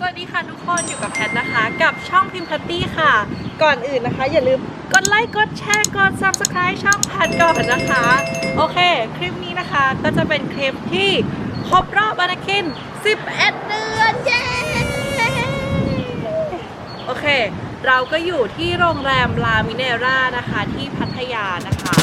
สวัสดีค่ะทุกคนอยู่กับแพทนะคะ กับช่องพิมพ์แพตตี้ค่ะ ก่อนอื่นนะคะ อย่าลืมกดไลค์กดแชร์กด subscribe ช่องแพทก่อนนะคะ โอเค คลิปนี้นะคะก็จะเป็นคลิปที่ครบรอบอนาคิน 11 เดือนเย้โอเค เราก็อยู่ที่โรงแรมลามิเนร่านะคะที่พัทยานะคะ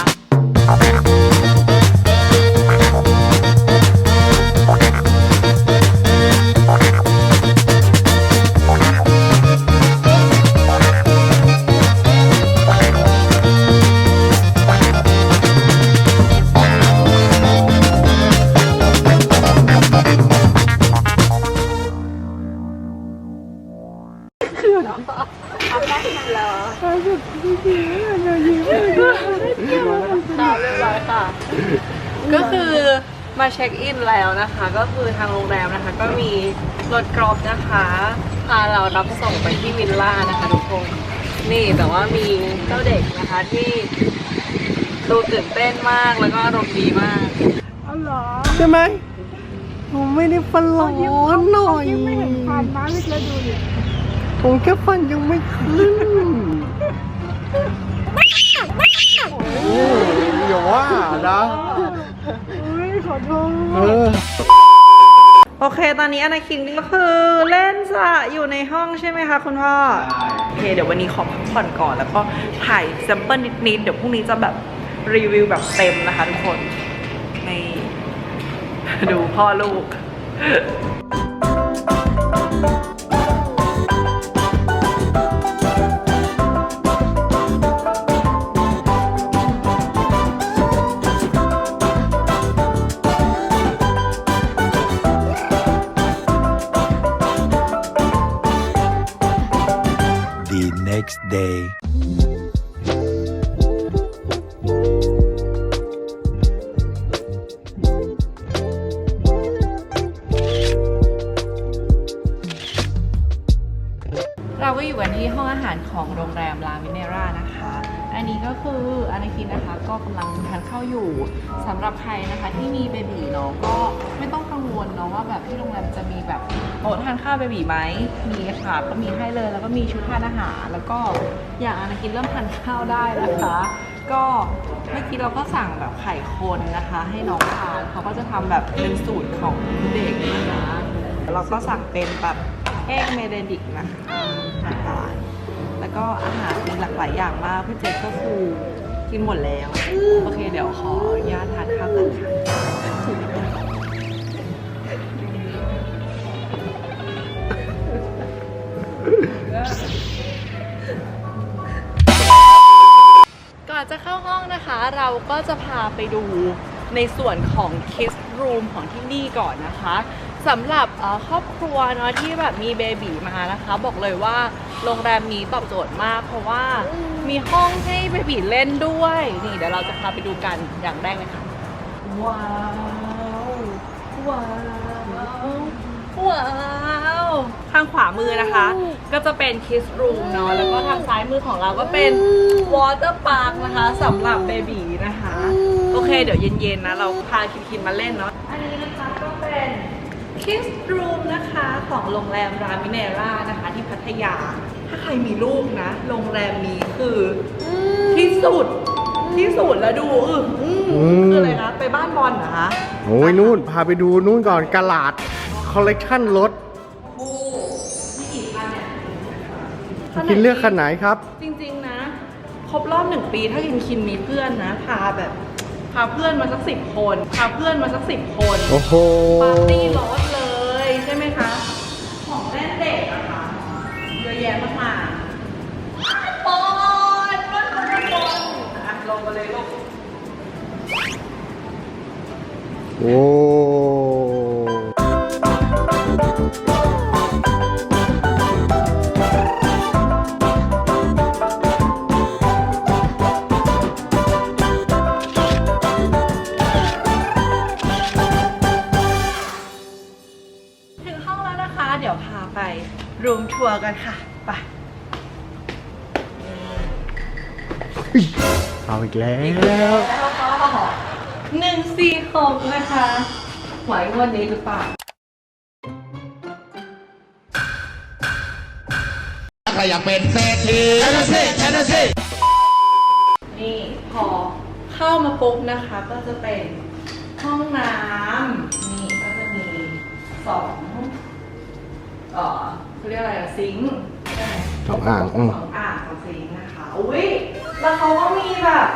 นะคะ ก็มีรถกรอบนะคะพาเรารับส่งไปที่วิลล่านะคะทุกคนนี่แต่ว่ามีเจ้าเด็กนะคะที่ดูตื่นเต้นมากแล้วก็อารมณ์ดีมากใช่ไหมผมไม่ได้ฟันหลอนหน่อยไม่เห็นฟันนะเล็กแล้วดูดิผมแค่ฟันยังไม่ขึ้นโอ้ยอย่าว่านะอุ้ยขอโทษเออโอเค ตอนนี้อนาคินก็คือเล่นสระอยู่ในห้องใช่ไหมคะคุณพ่อ โอเค เดี๋ยววันนี้ขอพักผ่อนก่อน แล้วก็ถ่ายแซมเปิลนิดๆ เดี๋ยวพรุ่งนี้จะแบบรีวิวแบบเต็มนะคะทุกคน ใน ดูพ่อลูก next day. เราก็อยู่กันที่ห้องอาหารของโรงแรมลามิเนรานะคะ อันนี้ก็คืออนาคินนะคะก็กำลังทานข้าวอยู่สำหรับใครนะคะที่มีเบบีเนาะก็ไม่ต้อง วลเนาะว่าแบบที่โรงแรมจะมีแบบโต๊ะทานข้าวเบบีไหมมีค่ะก็มีให้เลยแล้วก็มีชุดทานอาหารแล้วก็อย่างอนาคินเริ่มทานข้าวได้นะคะ ก็เมื่อกี้เราก็สั่งแบบไข่คนนะคะ ให้น้องทานเขาก็จะทำแบบเป็นสูตรของเด็กนะคะเราก็สั่งเป็นแบบเอ็กเมเดดิกนะคะทานแล้วก็อาหารมีหลากหลายอย่างมากพี่เจก็คือกินหมดแล้ว โอเคเดี๋ยวขออนุญาตทานข้าว เราก็จะพาไปดูในส่วนของ Kiss Room ของที่นี่ก่อนนะคะสำหรับเอ่อครอบครัวเนาะที่แบบมีเบบีมานะคะ บอกเลยว่าโรงแรมนี้ตอบโจทย์มาก เพราะว่ามีห้องให้เบบีเล่นด้วย นี่เดี๋ยวเราจะพาไปดูกันอย่างแรกเลยค่ะ ว้าว ว้าว ว้าว ทางขวามือนะคะ ก็จะเป็น Kiss Room เนาะแล้วก็ทางซ้ายมือของเราก็เป็น Water Park นะคะสำหรับเบบีนะคะ โอเค เดี๋ยวเย็นๆนะ เราพาคินคินมาเล่นเนาะอันนี้นะคะก็เป็น Kiss Room นะคะของโรงแรมรามิเนรานะคะที่พัทยา ถ้าใครมีลูกนะ โรงแรมนี้คืออที่สุดที่สุดแล้วดูอืออืออืมคืออะไรนะ ไปบ้านบอลเหรอคะโอ้ยนู่น พาไปดูนู่นก่อนกาลาด คอลเลกชันรถ กินเลือกคันไหนครับ จริง ๆ นะ ครบรอบหนึ่งปีถ้าคินคินมีเพื่อนนะ พาแบบ พาเพื่อนมาสักสิบคน พาเพื่อนมาสักสิบคนโอ้โหปาร์ตี้รถเลยใช่ไหมคะ ของเล่นเด็กอะค่ะเยอะแยะมากมายปอนปอนปอนปอนอะลงมาเลยลูกโอ้ เอาอีกแล้วแล้วก็หนึ่งสี่หกนะคะหวยงวดนี้หรือเปล่า ใครอยากเป็นเศรษฐีแอนนาเซ่แอนนาเซ่นี่พอเข้ามาปุ๊บนะคะ ก็จะเป็นห้องน้ำนี่ก็จะมีสองเอ่อเขาเรียกอะไรอะซิงค์ใช่ไหมสองอ่างอืม สองอ่างกับซิงค์นะคะอุ้ย แล้วเขาก็มีแบบ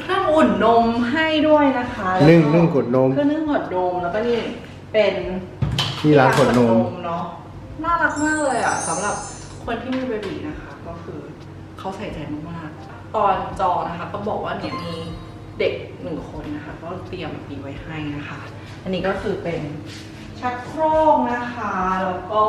เครื่องอุ่นนมให้ด้วยนะคะแล้วนึ่งนึ่งขวดนม เครื่องนึ่งขวดนมแล้วก็นี่เป็นที่ร้านขวดนม เนาะน่ารักมากเลยอะสำหรับคนที่มีเบบีนะคะ ก็คือเขาใส่ใจมากๆตอนจองนะคะ ก็บอกว่าเนี่ยมีเด็กหนึ่งคนนะคะ ก็เตรียมแบบนี้ไว้ให้นะคะ อันนี้ก็คือเป็นชักโครกนะคะ แล้วก็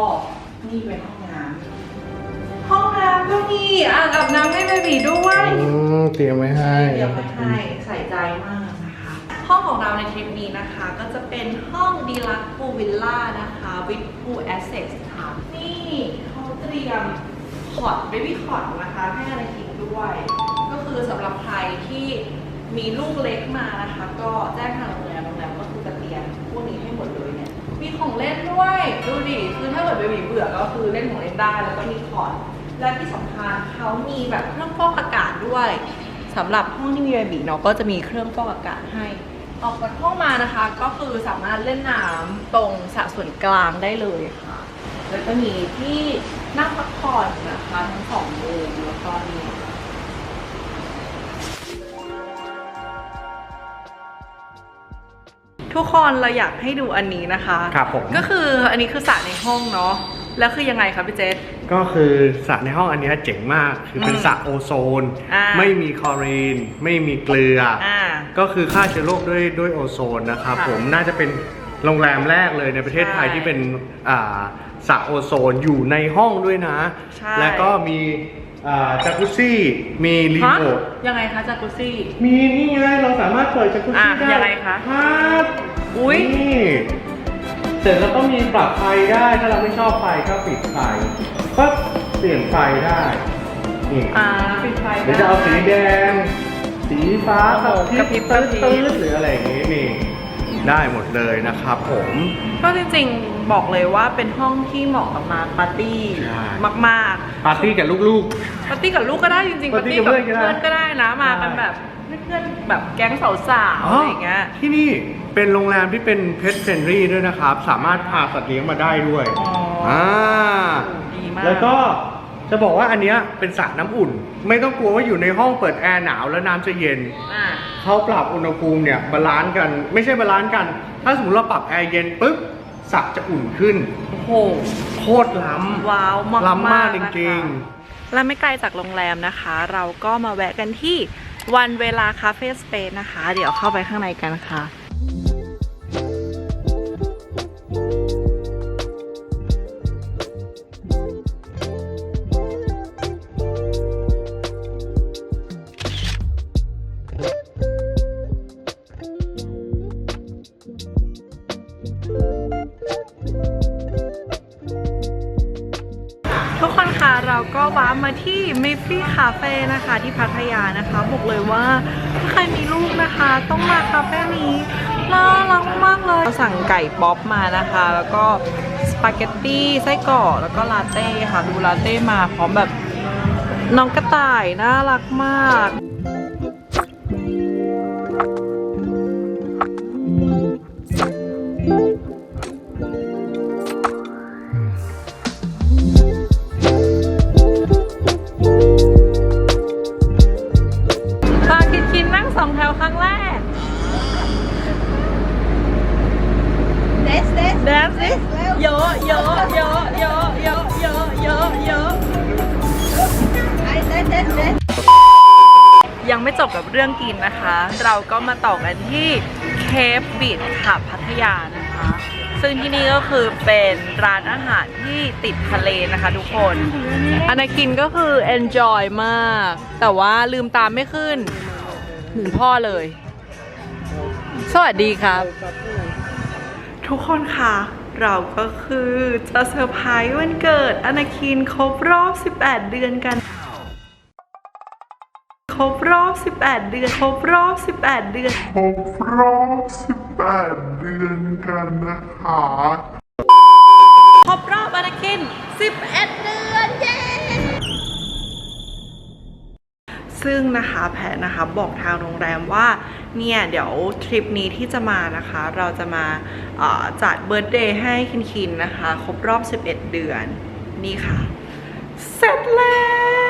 นี่เป็นห้องน้ำห้องน้ำก็มีอ่างอาบน้ำให้เบบีด้วยอืมเตรียมไว้ให้เตรียมไว้ให้ใส่ใจมากนะคะ ห้องของเราในทริปนี้นะคะ ก็จะเป็นห้องดีลักพูวิลล่านะคะวิดพูแอสเซสค่ะนี่เขาเตรียมคอร์ดเบบี้คอร์ดนะคะให้อะไรกินด้วย ก็คือสำหรับใครที่มีลูกเล็กมานะคะ ก็แจ้งทางโรงแรมโรงแรมก็คือจะเตรียมพวกนี้ให้หมดเลยเนี่ยมีของเล่นด้วยดูดิคือถ้าเกิดเบบีเบื่อก็คือเล่นของเล่นได้แล้วก็มีคอร์ด และที่สำคัญเขามีแบบเครื่องฟอกอากาศด้วยสำหรับห้องที่มีเบบีเนาะก็จะมีเครื่องฟอกอากาศให้ ออกจากห้องมานะคะ ก็คือสามารถเล่นน้ำตรงสระส่วนกลางได้เลยค่ะ แล้วก็มีที่นั่งพักผ่อนนะคะทั้งสองมุมแล้วก็มีทุกคนเราอยากให้ดูอันนี้นะคะ ครับผม ก็คืออันนี้คือสระในห้องเนาะ แล้วคือยังไงคะพี่เจษ ก็คือสระในห้องอันเนี้ยเจ๋งมาก คือเป็นอืมสระโอโซน อ่า ไม่มีคลอรีน ไม่มีเกลือออ่า ก็คือฆ่าเชื้อโรคด้วยด้วยโอโซนนะครับค่ะผมน่าจะเป็นโรงแรมแรกเลยในประเทศไทยใช่ที่เป็นอ่าสระโอโซนอยู่ในห้องด้วยนะ ใช่ แล้วก็มีจักรุซี่ มีรีฮะโมท ยังไงคะจากุซี่ มีนี่ไงเราสามารถเปิดจักรุอะซี่ได้ยังไงคะครับอุ๊ย นี่ เสร็จแล้วก็มีปรับไฟได้ถ้าเราไม่ชอบไฟก็ปิดไฟก็เปลี่ยนไฟได้นี่อ่าปิดไฟหรือจะเอาสีแดง สีฟ้าโอ้โหกระพริบกระพริบ ตื้ดๆหรืออะไรอย่างนี้นี่ ได้หมดเลยนะครับผม ก็จริงๆบอกเลยว่าเป็นห้องที่เหมาะกับมาปาร์ตี้ใช่ มากปาร์ตี้กับลูก ๆปาร์ตี้กับลูกก็ได้จริงๆปาร์ตี้กับเพื่อนก็ได้ เพื่อนก็ได้นะมากันใช่แบบเพื่อนๆแบบแก๊งสาวๆๆอะไรอย่างเงี้ย ที่นี่ เป็นโรงแรมที่เป็นเพ t เฟ n น y ด้วยนะครับ สามารถพาสัตว์เลี้ยงมาได้ด้วยอ๋ออ่อ่าดีมาก แล้วก็จะบอกว่าอันเนี้ยเป็นสระน้ำอุ่น ไม่ต้องกลัวว่าอยู่ในห้องเปิดแอร์หนาวแล้วน้ำจะเย็น อ่า เขาปรับอุณหภูมิเนี่ยบาลานซ์กัน ไม่ใช่บาลานซ์กัน ถ้าสมมติเราปรับแอร์เย็นปุ๊บสระจะอุ่นขึ้น โอ้โห โคตรล้ำว้าวมากล้ำมากจนะคะริงและไม่ไกลจากโรงแรมนะคะ เราก็มาแวะกันที่วันเวลาคาเฟ่สเปซนะคะ เดี๋ยวเข้าไปข้างในกันค่ะาเฟ่นะคะที่พัทยานะคะบอกเลยว่าถ้าใครมีลูกนะคะ ต้องมาคาเฟ่นี้น่ารักมากเลยเราสั่งไก่ป๊อปมานะคะ แล้วก็สปาเกตตี้ไส้กรอกแล้วก็ลาเต้ค่ะดูลาเต้มาพร้อมแบบน้องกระต่ายน่ารักมาก แดนสิเยอะเยอะเยอะเยอะเยอะเยอะเยอะเยอะไอเดสเดสเดสยังไม่จบกับเรื่องกินนะคะ เราก็มาต่อกันที่เคปบิดค่ะพัทยานะคะ ซึ่งที่นี่ก็คือเป็นร้านอาหารที่ติดทะเลนะคะทุกคน อันาคินก็คือ enjoy มาก แต่ว่าลืมตามไม่ขึ้นหมือนพ่อเลย สวัสดีครับ ทุกคนคะเราก็คือจะเซอร์ไพรส์วันเกิดอนาคินครบรอบ 18 เดือนกัน ครบรอบ 18 เดือน ครบรอบ 18 เดือน ครบรอบ 18 เดือนกันนะคะครบรอบอนาคิน 11 เดือนเย้ซึ่งนะคะแพทนะคะบอกทางโรงแรมว่า เนี่ยเดี๋ยวทริปนี้ที่จะมานะคะ เราจะมาจัดเบิร์ตเดย์ให้คินคินนะคะ ครบรอบ 11 เดือน นี่ค่ะ เสร็จแล้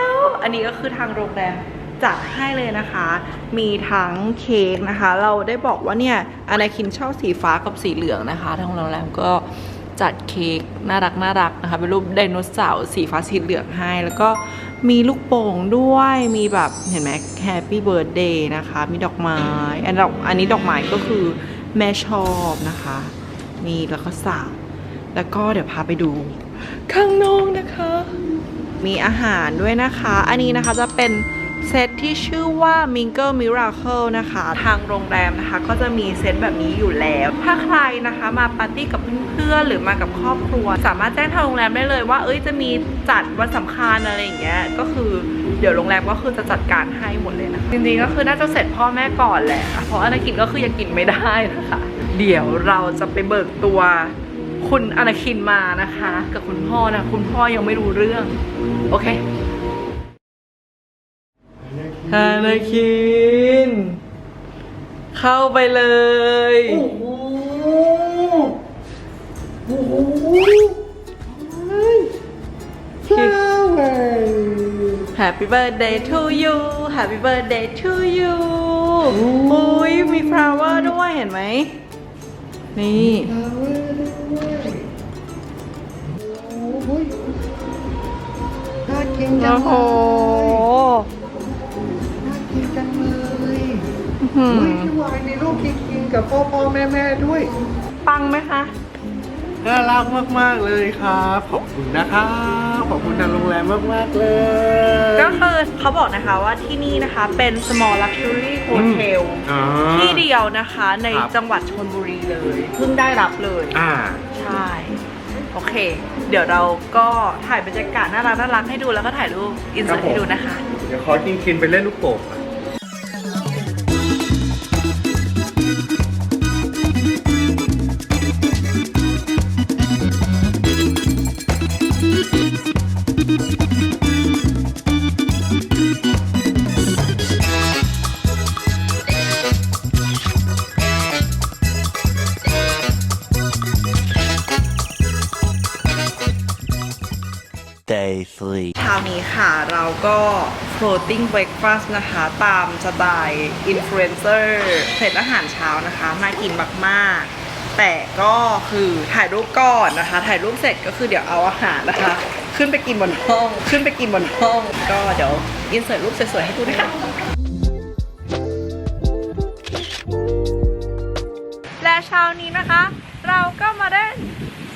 ว อันนี้ก็คือทางโรงแรมจัดให้เลยนะคะ มีทั้งเค้กนะคะ เราได้บอกว่าเนี่ยอนาคินชอบสีฟ้ากับสีเหลืองนะคะ ทางโรงแรมก็จัดเค้กน่ารักน่ารักนะคะ เป็นรูปไดโนเสาร์สีฟ้าสีเหลืองให้ แล้วก็ มีลูกโป่งด้วยมีแบบเห็นไหมแฮปปี้เบิร์ดเดย์นะคะ มีดอกไม้อันดอกอันนี้ดอกไม้ก็คือแม่ชอบนะคะนี่แล้วก็สาแล้วก็เดี๋ยวพาไปดู ข้างนอกนะคะ มีอาหารด้วยนะคะ อันนี้นะคะจะเป็น เซตที่ชื่อว่า Mingle Miracle นะคะ ทางโรงแรมนะคะ ก็จะมีเซตแบบนี้อยู่แล้ว ถ้าใครนะคะมาปาร์ตี้กับเพื่อนๆหรือมากับครอบครัว สามารถแจ้งทางโรงแรมได้เลยว่าเอ้ยจะมีจัดวันสำคัญอะไรอย่างเงี้ยก็คือเดี๋ยวโรงแรมก็คือจะจัดการให้หมดเลยนะคะจริงๆก็คือน่าจะเสร็จพ่อแม่ก่อนแหละเพราะอนาคินก็คือยังกินไม่ได้นะคะเดี๋ยวเราจะไปเบิกตัวคุณอนาคินมานะคะ กับคุณพ่อนะ คุณพ่อยังไม่รู้เรื่อง โอเค อนาคิน เข้าไปเลย โอ้โหโอ้โหเจ้าเลย Happy birthday to you Happy birthday to you อุ้ยมี flower ด้วยเห็นไหม นี่น่ากินจัโอ้งโหน่ากินจังเลย อื้อหืเฮ้ยอพี่วายมีลูกกินๆกับพ่อพ่อแม่แม่ด้วย ปังไหมคะน่ารักมาก ๆ เลยครับขอบคุณนะครับขอบคุณทางโรงแรมมาก ๆ เลย ก็คือเขาบอกนะคะว่าที่นี่นะคะเป็น small luxury hotel อ๋อที่เดียวนะคะในครับจังหวัดชนบุรีเลยเพิ่งได้รับเลยอ่าใช่โอเค เดี๋ยวเราก็ถ่ายบรรยากาศน่ารักน่ารักให้ดูแล้วก็ถ่ายรูปอินเสิร์ตครับผมให้ดูนะคะ เดี๋ยวขอกินกินไปเล่นลูกโป่ง ก่อน Day 3. เช้านี้ค่ะเราก็ floating breakfast นะคะ ตามสไตล์อินฟลูเอนเซอร์เสร็จอาหารเช้านะคะน่ากินมากๆ แต่ก็คือถ่ายรูปก่อนนะคะ ถ่ายรูปเสร็จก็คือเดี๋ยวเอาอาหารนะคะ ขึ้นไปกินบนห้อง ขึ้นไปกินบนห้อง ก็เดี๋ยวอินเสิร์ตรูปสวยๆให้ดูนะคะและเช้านี้นะคะ เราก็มาเล่น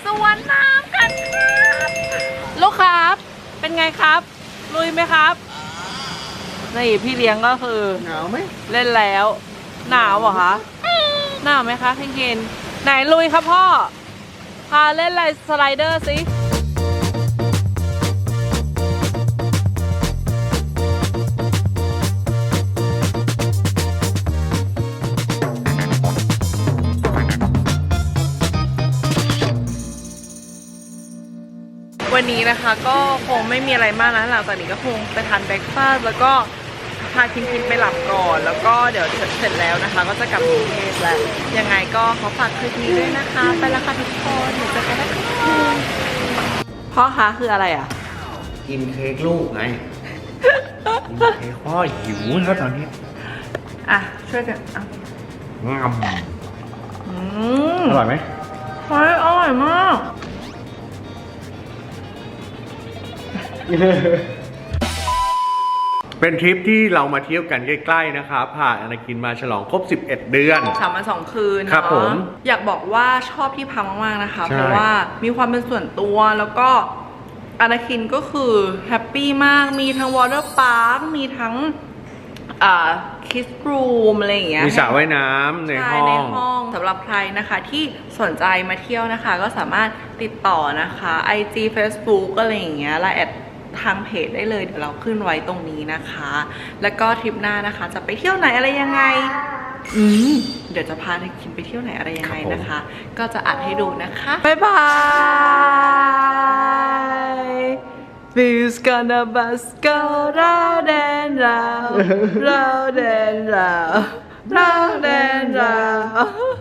สวนน้ำกันครับลูกครับ เป็นไงครับ ลุยไหมครับนี่พี่เลี้ยงก็คือ หนาวไหมเล่นแล้ว หนาวเหรอคะหนาวไหมคะพี่กินไหนลุยครับพ่อพาเล่นอะไรสไลเดอร์สิ นนี้นะคะก็คงไม่มีอะไรมากนะหลังจากนี้ก็คงไปทานเบรกฟาสต์แล้วก็พาคินคินไปหลับก่อน แล้วก็เดี๋ยวเสร็จแล้วนะคะ ก็จะกลับกรุงเทพแล้ว ยังไงก็ขอฝากคลิปนี้ด้วยนะคะ ไปแล้วค่ะทุกคนเดี๋ยวเจอกันนะคะพ่อคะคืออะไรอะ กินเค้กลูกไงกินเค้กพ่อหิวแล้วตอนนี้อะ ช่วยกันอะงำอืมอร่อยไหมเฮ้ยอร่อยมาก เป็นทริปที่เรามาเที่ยวกันใกล้ๆนะครับพาอนาคินมาฉลองครบ 11 เดือน สามวันสองคืนครับเนาะผมอยากบอกว่าชอบที่พักมากๆนะคะ ใช่ เพราะว่ามีความเป็นส่วนตัวแล้วก็อนาคินก็คือแฮปปี้มากมีทั้งวอเตอร์พาร์คมีทั้งอ่าคิสรูมอะไรอย่างเงี้ยมีสระว่ายน้ำในช่ห้อในง ห้องสำหรับใครนะคะที่สนใจมาเที่ยวนะคะ ก็สามารถติดต่อนะคะ IG Facebook อะไรอย่างเงี้ยไลน์แอด ทางเพจได้เลยเดี๋ยวเราขึ้นไว้ตรงนี้นะคะ แล้วก็ทริปหน้านะคะ จะไปเที่ยวไหนอะไรยังไงอืมเดี๋ยวจะพาในคิมไปเที่ยวไหนอะไรยังไงนะคะ ก็จะอัดให้ดูนะคะ บ๊ายบาย Wheels gonna bus go round and round, round and round, round and round.